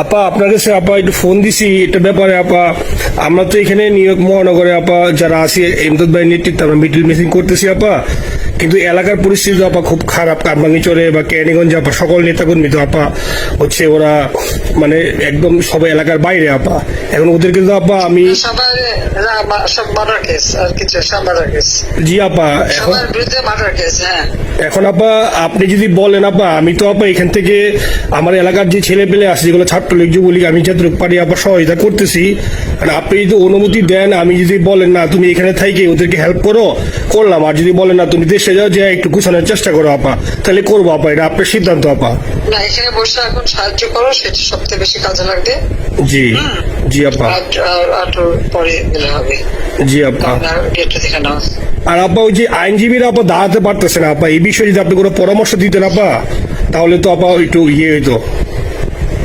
আপা আপনার কাছে আপা একটু ফোন দিছি, এটা ব্যাপারে আপা, আমরা তো এখানে নিউ ইয়র্ক মহানগরে আপা যারা আছি, এমদাদ ভাই নেতৃত্বে আমরা মিডিল মিসিং করতেছি আপা। কিন্তু এলাকার পরিস্থিতি তো আপা খুব খারাপ। কারবাঙ্গিচরে বা ক্যানিগঞ্জে আপা সকল নেতাকর্মী তো আপা হচ্ছে ওরা মানে একদম সবাই এলাকার বাইরে আপা। এখন ওদেরকে তো আপা আমি জি আপা এখন হ্যাঁ। এখন আপা আপনি যদি বলেন আপা আমি তো আপা এখান থেকে আমার এলাকার যে ছেলে পেলে আছে যেগুলো ছাত্রলীগ যুবলীগ আমি যতটুকু পারি আপা সহায়তা করতেছি আর আপনি যদি অনুমতি দেন আমি যদি বলেন না তুমি এখানে থাইকে ওদেরকে হেল্প করো করলাম। আর যদি বলেন না তুমি দেশে যাও যে একটু গুছানোর চেষ্টা করো আপা। তাহলে করব আপা এটা আপনার সিদ্ধান্ত আপা। না এখানে বসে এখন সাহায্য করো সেটা সবচেয়ে বেশি কাজে লাগবে। জি জি আপা। পরে গেলে হবে। জি আপা। আপনার দেখে নাও। আর আপা ওই যে আইনজীবীরা আপা দাঁড়াতে পারতেছে না আপা এই বিষয়ে যদি আপনি কোনো পরামর্শ দিতেন আপা তাহলে তো আপা একটু ইয়ে হইতো।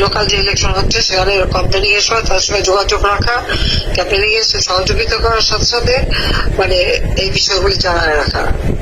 লোকাল যে ইলেকশন হচ্ছে, সেখানে ক্যাম্পেনিং এর সময় তার সঙ্গে যোগাযোগ রাখা ক্যাম্পেনিং এর সহযোগিতা করার সাথে সাথে মানে এই বিষয়গুলি জানায় রাখা।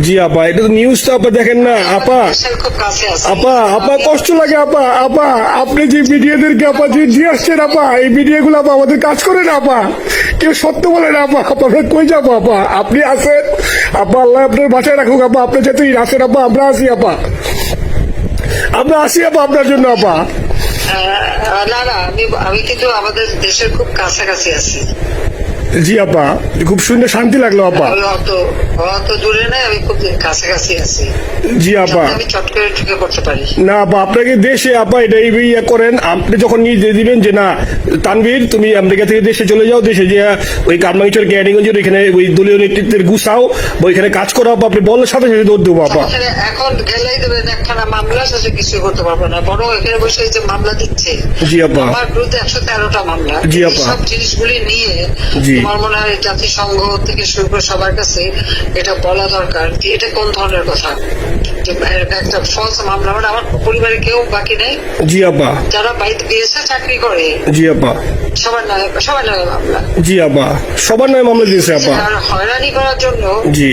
জি আপা এটা তো নিউজ তো আপা দেখেন না আপা। কাছে আছে। আপা আপা কষ্ট লাগে আপা আপা আপনি যে মিডিয়াদেরকে আপা যে দিয়ে আসছেন আপা এই মিডিয়াগুলো আপা আমাদের কাজ করে না আপা। কেউ সত্য বলে না আপা আপা আমরা কই যাব আপা? আপনি আছেন আপা আল্লাহ আপনার বাসায় রাখুক আপা আপনি যেতেই আছেন আপা আমরা আসি আপা। আমরা আসি আপা আপনার জন্য আপা। না না আমি আমি কিন্তু আমাদের দেশের খুব কাছাকাছি আছি। জি আপা। খুব শুনে শান্তি লাগল আপা। আমি অত অত দূরে নাই আমি খুব কাছাকাছি আছি। জি আপা। আমি চট করে ঢুকে পড়তে পারি। না আপা আপনাকে দেশে আপা এটা ইয়ে করেন আপনি যখন নিজে দিবেন যে না তানভীর তুমি আমেরিকা থেকে দেশে চলে যাও দেশে যে ওই এখানে ওই দলীয় নেতৃত্বের গুছাও বা ওইখানে কাজ করো আপা আপনি বলার সাথে সাথে দৌড় দেবো আপা। এখন গেলেই দেবেন একখানা মামলা শেষে কিছু করতে পারব না বরং এখানে বসে যে মামলা দিচ্ছে জি আপা। আমার বিরুদ্ধে একশো তেরোটা মামলা। জি আপা। সব জিনিসগুলি নিয়ে জি। মনে হয় জাতিসংঘ থেকে শুরু করে সবার কাছে এটা বলা দরকার যে এটা কোন ধরনের কথা? যে একটা ফলস মামলা মানে আমার পরিবারে কেউ বাকি নেই? জি আপা যারা বাইরে দিয়েছে চাকরি করে? জি আপা সবার নামে সবার নামে মামলা। জি আপা সবার নয় মামলা দিয়েছে আপা আর হয়রানি করার জন্য জি।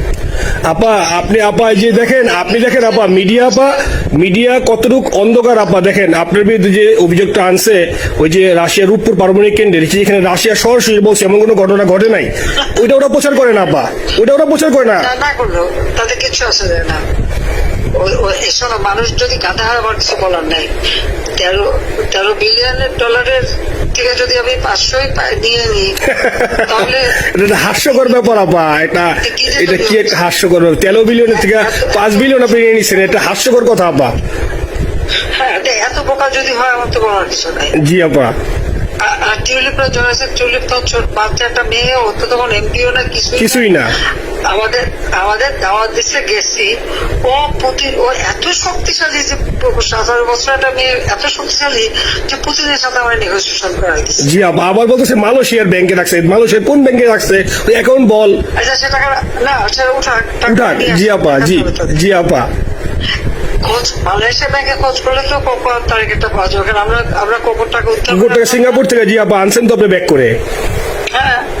আপা, আপনি আপা যে দেখেন, আপনি দেখেন আপা, মিডিয়া আপা, মিডিয়া কতটুক অন্ধকার আপা, দেখেন, আপনার বিরুদ্ধে যে অভিযোগটা আনছে, ওই যে রাশিয়ার রূপপুর পারমাণবিক কেন্দ্রে যেখানে রাশিয়া সরাসরি বলছে, এমন কোনো ঘটনা ঘটে নাই। ওইটা ওরা প্রচার করে না আপা। ওইটা ওরা প্রচার করে না। তাতে কিচ্ছু আসে যায় না। মানুষ যদি গাধা আমার কিছু বলার নাই, তেরো তেরো বিলিয়নের ডলারের পাঁচশোই দিয়ে নিয়ে তাহলে এটা হাস্যকর ব্যাপার আপা। এটা এটা কি একটা হাস্যকর ব্যাপার? তেরো বিলিয়নের থেকে পাঁচ বিলিয়ন আপনি নিয়ে নিচ্ছেন এটা হাস্যকর কথা আপা। হ্যাঁ এত বোকা যদি হয় আমার তো কোনো কিছু নাই। জি আপা। টিউলিপরা জয়েছে টিউলিপ তো বাচ্চা একটা মেয়ে ও তো তখন এমপিও না। কিছুই না। আমাদের আমাদের দাওয়াত দিচ্ছে গেছি। ও প্রতি ও এত শক্তিশালী যে সতেরো বছর একটা মেয়ে এত শক্তিশালী যে পুতিনের সাথে আমার নেগোসিয়েশন করা দিচ্ছে জি আপা আবার বলতেছে মালয়েশিয়ার ব্যাংকে রাখছে। মালয়েশিয়ার কোন ব্যাংকে রাখছে? ওই অ্যাকাউন্ট বল। আচ্ছা সে টাকা না সেটা উঠাক উঠাক। জি আপা জি জি আপা। খোঁজ মালয়েশিয়া ব্যাংকে খোঁজ করলে তো কোকো তারিখটা পাওয়া যাবে। কারণ আমরা আমরা কোকোর টাকা উত্তর সিঙ্গাপুর থেকে জি আপা আনছেন তো আপনি ব্যাক করে। হ্যাঁ। সেটা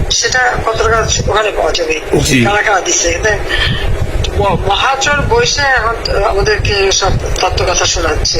সেটা কত টাকা ওখানে পাওয়া যাবে। কারা কারা দিচ্ছে মহাজন বৈশে এখন আমাদেরকে সব তত্ত্ব কথা শোনাচ্ছে।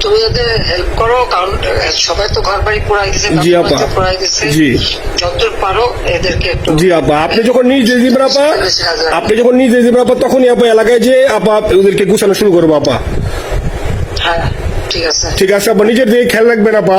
তুমি ওদের হেল্প করো কারণ সবাই তো ঘর বাড়ি পোড়াই গেছে জি, আপা। পোড়াই জি। যতদূর পারো এদেরকে একটু জি আপা। আপনি যখন নিজ আপা আপনি যখন নিজ দিবেন আপা তখনই আপা এলাকায় যে আপা ওদেরকে গুছানো শুরু করব আপা। হ্যাঁ ঠিক আছে। ঠিক আছে আপা। নিজের দিকে খেয়াল রাখবেন আপা।